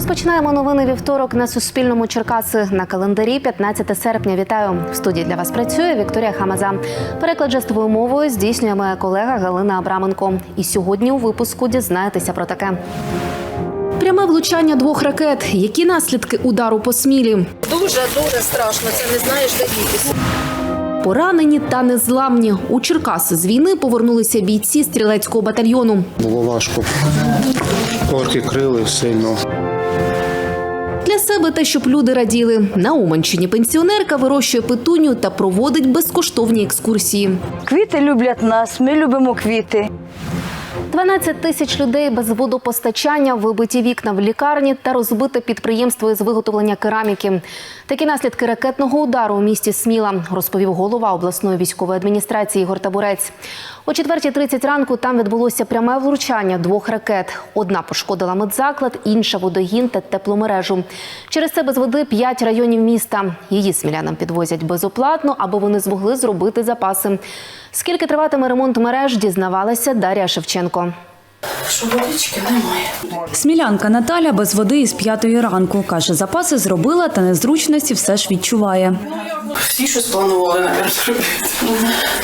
Розпочинаємо новини вівторок на Суспільному Черкаси на календарі 15 серпня. Вітаю в студії для вас. Працює Вікторія Хамаза. Переклад жестовою мовою здійснює моя колега Галина Абраменко. І сьогодні у випуску дізнаєтеся про таке. Пряме влучання двох ракет. Які наслідки удару по смілі? Дуже дуже страшно. Це не знаєш, де дітися. Поранені та незламні. У Черкаси з війни повернулися бійці стрілецького батальйону. Було важко. Орки крили сильно. Себе те, щоб люди раділи. На Уманщині пенсіонерка вирощує петуню та проводить безкоштовні екскурсії. Квіти люблять нас, ми любимо квіти. 12 тисяч людей без водопостачання, вибиті вікна в лікарні та розбите підприємство із виготовлення кераміки. Такі наслідки ракетного удару у місті Сміла, розповів голова обласної військової адміністрації Ігор Табурець. О 4.30 ранку там відбулося пряме влучання двох ракет. Одна пошкодила медзаклад, інша водогін та тепломережу. Через це без води п'ять районів міста. Її смілянам підвозять безоплатно, аби вони змогли зробити запаси. Скільки триватиме ремонт мереж, дізнавалася Дар'я Шевченко. Що водички немає. Смілянка Наталя без води із п'ятої ранку. Каже, запаси зробила, та незручності все ж відчуває. Всі щось планували навіть зробити.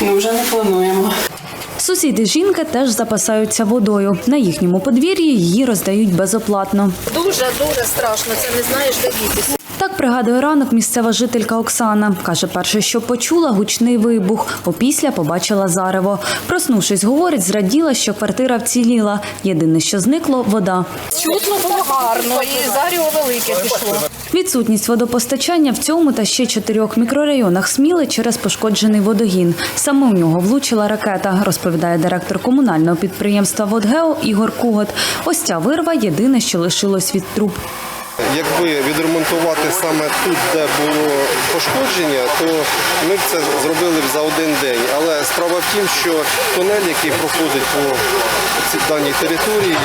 Ми вже не плануємо. Сусіди жінки теж запасаються водою. На їхньому подвір'ї її роздають безоплатно. Дуже дуже страшно. Це не знаєш, де дітися. Так пригадує ранок місцева жителька Оксана. Каже, перше, що почула гучний вибух. Опісля побачила зарево. Проснувшись, говорить, зраділа, що квартира вціліла. Єдине, що зникло вода. Чутно було гарно і заріо велике пішло. Відсутність водопостачання в цьому та ще чотирьох мікрорайонах Сміли через пошкоджений водогін. Саме у нього влучила ракета, розповідає директор комунального підприємства «Водгео» Ігор Кугот. Ось ця вирва єдине, що лишилось від труб. Якби відремонтувати саме тут, де було пошкодження, то ми б це зробили б за один день. Але справа в тім, що тунель, який проходить по даній території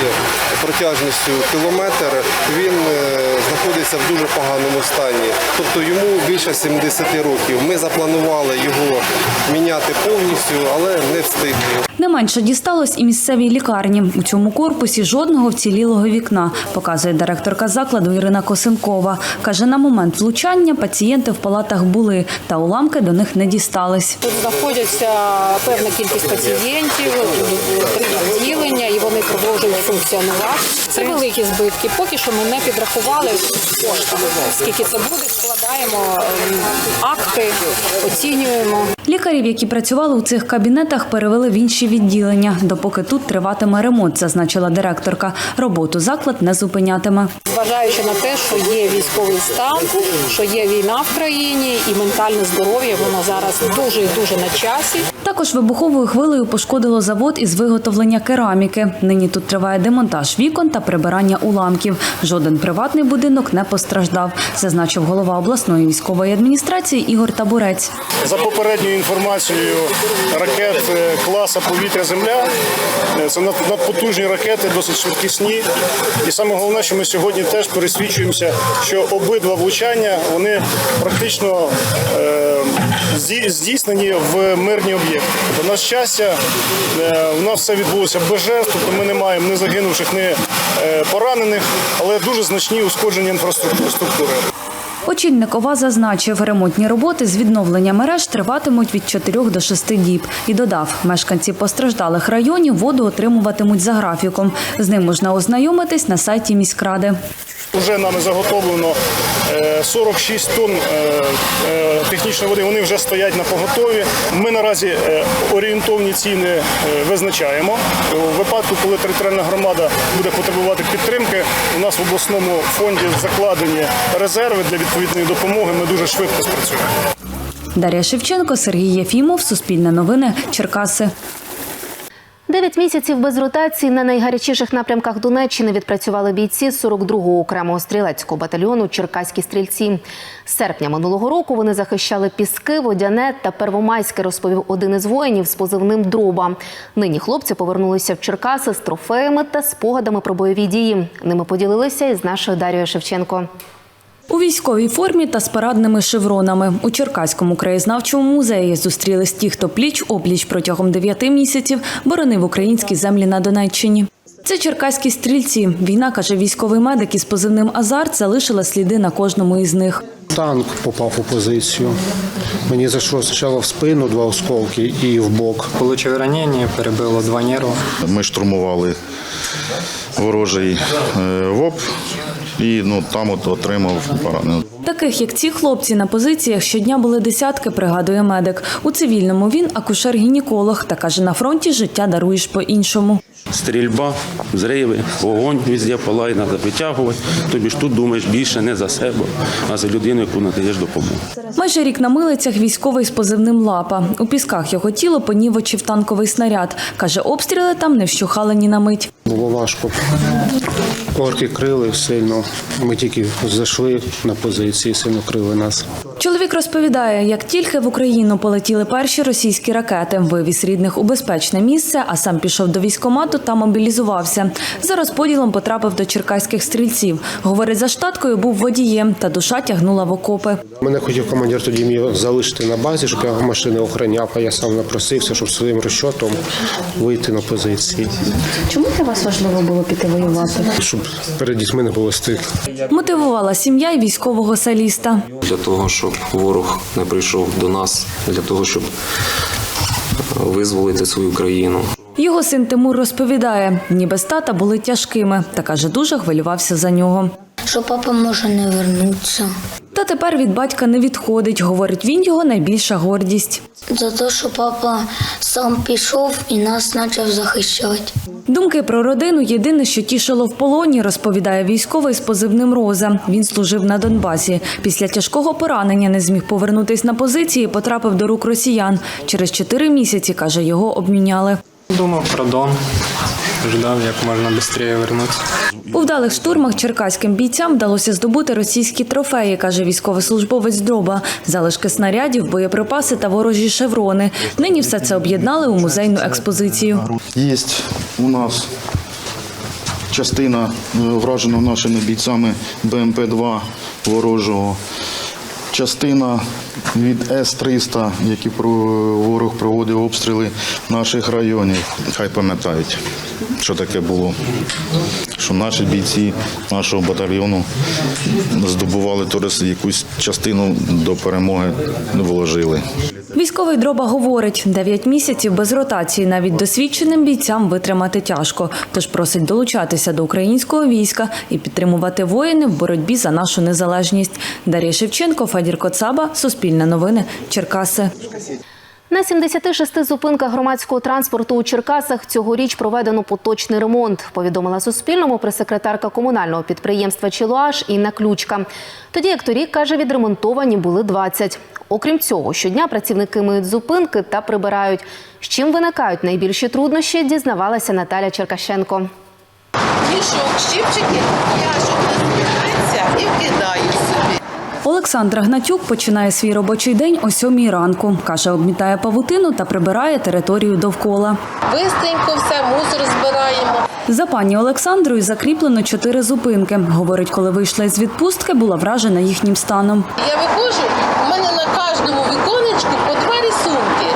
протяжністю кілометр, він е, знаходиться в дуже поганому стані. Тобто йому більше 70 років. Ми запланували його міняти повністю, але не встигли. Не менше дісталось і місцевій лікарні. У цьому корпусі жодного вцілілого вікна, показує директорка закладу Ірина Косенкова. Каже, на момент влучання пацієнти в палатах були, та уламки до них не дістались. Тут знаходяться певна кількість пацієнтів, три відділення, і вони продовжують функціонувати. Це великі збитки. Поки що ми не підрахували кошти. Скільки це буде, складаємо ем, акти, оцінюємо. Лікарів, які працювали у цих кабінетах, перевели в інші відділення, допоки тут триватиме ремонт, зазначила директорка. Роботу заклад не зупинятиме. Зважаючи на те, що є військовий стан, що є війна в країні, і ментальне здоров'я воно зараз дуже і дуже на часі. Також вибуховою хвилею пошкодило завод із виготовлення кераміки. Нині тут триває демонтаж вікон та прибирання уламків. Жоден приватний будинок не постраждав, зазначив голова обласної військової адміністрації Ігор Табурець. За попередньою інформацією, ракет е, класа повітря-земля е, це надпотужні ракети, досить швидкісні. І саме головне, що ми сьогодні теж пересвідчуємося, що обидва влучання вони практично е, здійснені в мирні об'єкти. На щастя, е, у нас все відбулося без жертв, тобто ми не маємо ні загинувших, ні поранених, але дуже значні ушкодження інфраструктури. Очільник ОВА зазначив, ремонтні роботи з відновлення мереж триватимуть від 4 до 6 діб. І додав, мешканці постраждалих районів воду отримуватимуть за графіком. З ним можна ознайомитись на сайті міськради. Вже нами заготовлено е, 46 тонн е, е, технічної води. Вони вже стоять на поготові. Ми наразі е, орієнтовні ціни е, визначаємо. У випадку, коли територіальна громада буде потребувати підтримки, у нас в обласному фонді закладені резерви для відповідної допомоги. Ми дуже швидко спрацюємо. Дар'я Шевченко, Сергій Єфімов, Суспільне новини, Черкаси. Дев'ять місяців без ротації на найгарячіших напрямках Донеччини відпрацювали бійці 42-го окремого стрілецького батальйону Черкаські стрільці. З серпня минулого року вони захищали Піски, Водяне та Первомайське, розповів один із воїнів з позивним Дроба. Нині хлопці повернулися в Черкаси з трофеями та спогадами про бойові дії. Ними поділилися із нашою Дарією Шевченко. У військовій формі та з парадними шевронами у Черкаському краєзнавчому музеї зустрілись ті, хто пліч опліч протягом дев'яти місяців боронив українські землі на Донеччині. Це черкаські стрільці. Війна, каже військовий медик із позивним Азарт, залишила сліди на кожному із них. Танк попав у позицію. Мені зайшло спочатку в спину два осколки і в бок. Получив ранення, перебило два нерви. Ми штурмували ворожий е, ВОП і ну, там от отримав поранення. Таких, як ці хлопці, на позиціях щодня були десятки, пригадує медик. У цивільному він акушер-гінеколог та каже, на фронті життя даруєш по-іншому. Стрільба, зриви, вогонь везде палає, треба витягувати. Тобі ж тут думаєш більше не за себе, а за людину, яку надаєш допомогу. Майже рік на милицях військовий з позивним Лапа. У пісках його тіло понівочив танковий снаряд. Каже, обстріли там не вщухали ні на мить. Було важко. Орки крили сильно. Ми тільки зайшли на позиції, сильно крили нас. Чоловік розповідає, як тільки в Україну полетіли перші російські ракети, вивіз рідних у безпечне місце, а сам пішов до військкомату та мобілізувався. За розподілом потрапив до черкаських стрільців. Говорить, за штаткою був водієм, та душа тягнула в окопи. Мене хотів командир тоді мені залишити на базі, щоб я машини охороняв, а я сам напросився, щоб своїм розчотом вийти на позиції, Чому для вас важливо було піти воювати? щоб перед дітьми не було стих. Мотивувала сім'я й військового саліста. Для того, щоб ворог не прийшов до нас, для того, щоб визволити свою країну. Його син Тимур розповідає, ніби з тата були тяжкими, та каже, дуже хвилювався за нього. Що папа може не вернутися. Та тепер від батька не відходить. Говорить, він його найбільша гордість. За те, що папа сам пішов і нас почав захищати. Думки про родину єдине, що тішило в полоні, розповідає військовий з позивним Роза. Він служив на Донбасі. Після тяжкого поранення не зміг повернутись на позиції, потрапив до рук росіян. Через чотири місяці, каже, його обміняли. Думав про дом, ждав, як можна швидше вернутися. У вдалих штурмах черкаським бійцям вдалося здобути російські трофеї, каже військовослужбовець Дроба. Залишки снарядів, боєприпаси та ворожі шеврони. Нині все це об'єднали у музейну експозицію. Є у нас частина е, вражена нашими бійцями БМП-2 ворожого. Частина від С-300, які ворог проводив обстріли наших районів. Хай пам'ятають, що таке було. Що наші бійці нашого батальйону здобували теж якусь частину до перемоги вложили. Військовий дроба говорить, 9 місяців без ротації навіть досвідченим бійцям витримати тяжко. Тож просить долучатися до українського війська і підтримувати воїни в боротьбі за нашу незалежність. Дар'я Шевченко, Фадір Коцаба, Суспільне новини, Черкаси. На 76 зупинках громадського транспорту у Черкасах цьогоріч проведено поточний ремонт, повідомила Суспільному прес-секретарка комунального підприємства «Чилуаш» Інна Ключка. Тоді, як торік, каже, відремонтовані були 20. Окрім цього, щодня працівники миють зупинки та прибирають. З чим виникають найбільші труднощі, дізнавалася Наталя Черкашенко. Мішок, щипчики, яшок розбирається і вкидаю собі. Олександра Гнатюк починає свій робочий день о сьомій ранку. Каже, обмітає павутину та прибирає територію довкола. Бистренько все, мусор збираємо. За пані Олександрою закріплено чотири зупинки. Говорить, коли вийшла із відпустки, була вражена їхнім станом. Я виходжу, у мене на кожному віконечку по два рисунки.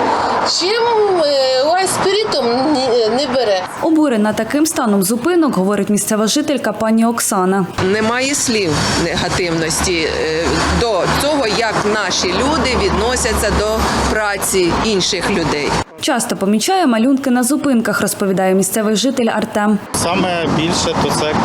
Чим е, ой, спиритом ні- не бере. Обурена таким станом зупинок, говорить місцева жителька пані Оксана. Немає слів негативності е, до того, як наші люди відносяться до праці інших людей. Часто помічає малюнки на зупинках, розповідає місцевий житель Артем. Саме більше то це е,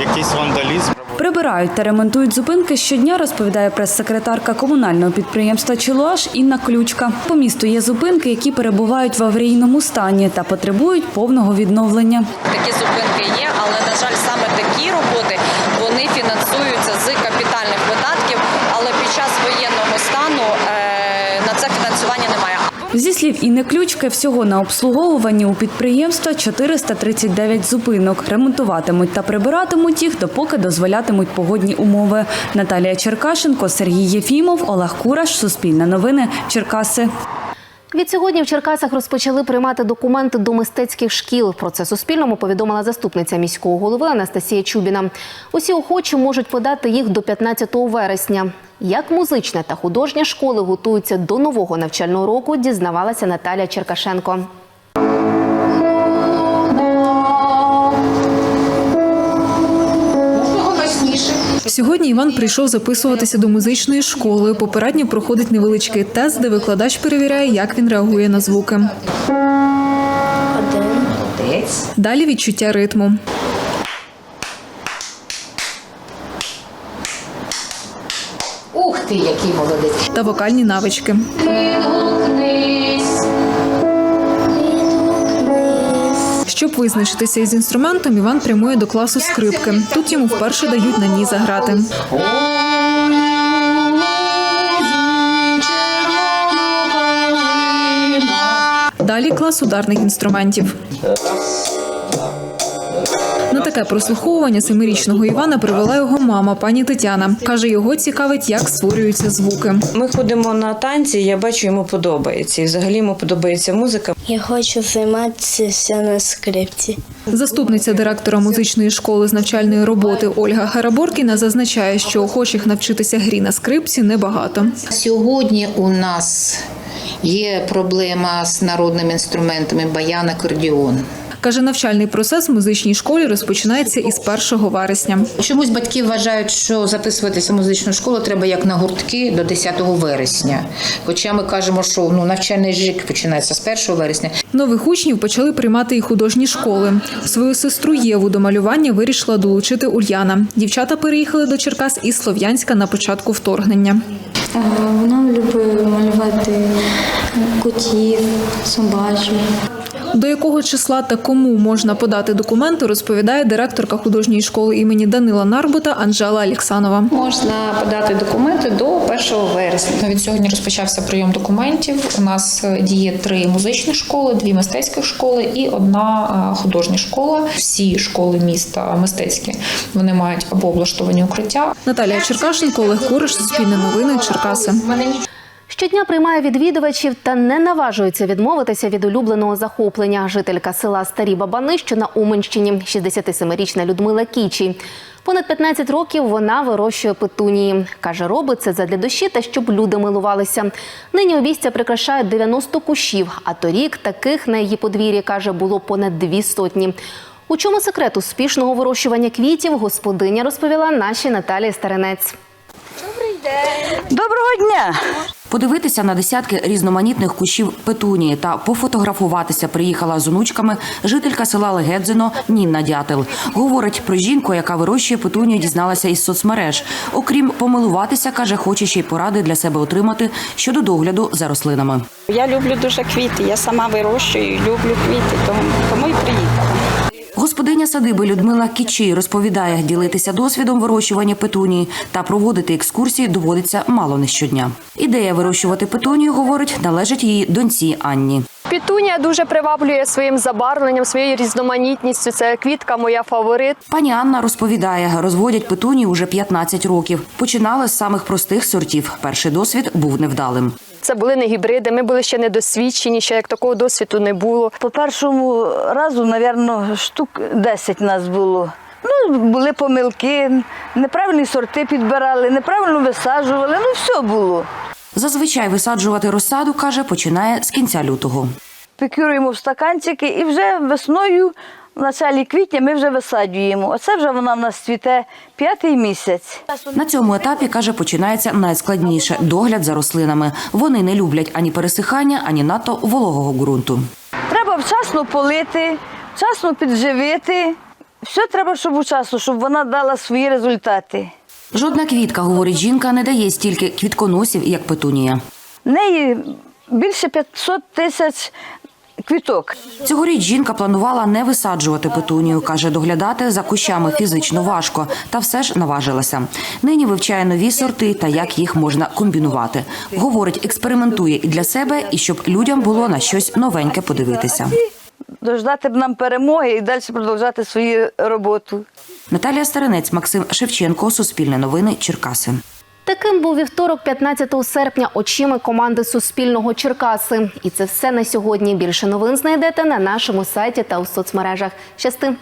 якийсь вандалізм. Прибирають та ремонтують зупинки щодня, розповідає прес-секретарка комунального підприємства Чилуаш Інна Ключка. По місту є зупинки, які перебувають в аварійному стані та потребують повного відновлення. Такі зупинки є, але на жаль, саме такі роботи вони фінансуються з капітальних видатків. Але під час воєнного стану е, на це фінансування немає. Зі слів Інни Ключки, всього на обслуговуванні у підприємства 439 зупинок. Ремонтуватимуть та прибиратимуть їх, допоки дозволятимуть погодні умови. Наталія Черкашенко, Сергій Єфімов, Олег Кураш, Суспільне новини, Черкаси. Відсьогодні в Черкасах розпочали приймати документи до мистецьких шкіл. Про це Суспільному повідомила заступниця міського голови Анастасія Чубіна. Усі охочі можуть подати їх до 15 вересня. Як музична та художня школи готуються до нового навчального року, дізнавалася Наталя Черкашенко. Сьогодні Іван прийшов записуватися до музичної школи. Попередньо проходить невеличкий тест, де викладач перевіряє, як він реагує на звуки. Далі відчуття ритму. Ух ти, який молодець! та вокальні навички. Визначитися із інструментом, Іван прямує до класу скрипки. Тут йому вперше дають на ній заграти. Далі клас ударних інструментів. На таке прослуховування семирічного Івана привела його мама, пані Тетяна. Каже, його цікавить, як створюються звуки. Ми ходимо на танці, я бачу, йому подобається. І взагалі йому подобається музика. Я хочу займатися на скрипці. Заступниця директора музичної школи з навчальної роботи Ольга Хараборкіна зазначає, що охочих навчитися грі на скрипці небагато. Сьогодні у нас є проблема з народними інструментами баян, акордіон. Каже, навчальний процес в музичній школі розпочинається із 1 вересня. Чомусь батьки вважають, що записуватися в музичну школу треба як на гуртки до 10 вересня. Хоча ми кажемо, що ну навчальний рік починається з 1 вересня. Нових учнів почали приймати і художні школи. Свою сестру Єву до малювання вирішила долучити Ульяна. Дівчата переїхали до Черкас із Слов'янська на початку вторгнення. Вона любить малювати котів, собачок. До якого числа та кому можна подати документи, розповідає директорка художньої школи імені Данила Нарбута Анжела Алексанова. Можна подати документи до 1 вересня. Від сьогодні розпочався прийом документів. У нас е, діє три музичні школи, дві мистецькі школи і одна е, художня школа. Всі школи міста мистецькі вони мають або облаштовані укриття. Наталія Черкашенко, Олег Куриш, Суспільне новини, Черкаси. Щодня приймає відвідувачів та не наважується відмовитися від улюбленого захоплення. Жителька села Старі Бабани, що на Уманщині, 67-річна Людмила Кічі. Понад 15 років вона вирощує петунії. Каже, робить це задля душі та щоб люди милувалися. Нині обійстя прикрашає 90 кущів, а торік таких на її подвір'ї, каже, було понад дві сотні. У чому секрет успішного вирощування квітів господиня розповіла нашій Наталії Старинець. Доброго дня! Подивитися на десятки різноманітних кущів петунії та пофотографуватися приїхала з онучками жителька села Легедзино Нінна Дятел. Говорить про жінку, яка вирощує петунію, дізналася із соцмереж. Окрім помилуватися, каже, хоче ще й поради для себе отримати щодо догляду за рослинами. Я люблю дуже квіти. Я сама вирощую, люблю квіти, тому, тому і приїхала. Господиня садиби Людмила Кічі розповідає, ділитися досвідом вирощування петунії та проводити екскурсії доводиться мало не щодня. Ідея вирощувати петунію, говорить, належить її доньці Анні. Пітунія дуже приваблює своїм забарвленням, своєю різноманітністю. Це квітка моя фаворит. Пані Анна розповідає, розводять петунії уже 15 років. Починали з самих простих сортів. Перший досвід був невдалим. Це були не гібриди. Ми були ще недосвідчені, ще як такого досвіду не було. По першому разу, мабуть, штук 10 нас було. Ну, були помилки, неправильні сорти підбирали, неправильно висаджували, ну все було. Зазвичай висаджувати розсаду, каже, починає з кінця лютого. Пікюруємо в стаканчики і вже весною, в началі квітня, ми вже висаджуємо. Оце вже вона в нас цвіте п'ятий місяць. На цьому етапі, каже, починається найскладніше догляд за рослинами. Вони не люблять ані пересихання, ані надто вологого ґрунту. Треба вчасно полити, вчасно підживити. Все треба, щоб вчасно, щоб вона дала свої результати. Жодна квітка, говорить жінка, не дає стільки квітконосів, як петунія. В неї більше 500 тисяч квіток. Цьогоріч жінка планувала не висаджувати петунію. каже, доглядати за кущами фізично важко, та все ж наважилася. Нині вивчає нові сорти та як їх можна комбінувати. Говорить, експериментує і для себе, і щоб людям було на щось новеньке подивитися. Дождати б нам перемоги і далі продовжати свою роботу. Наталія Старинець, Максим Шевченко, Суспільне новини, Черкаси. Таким був вівторок, 15 серпня, очима команди Суспільного Черкаси. І це все на сьогодні. Більше новин знайдете на нашому сайті та у соцмережах. Щасти!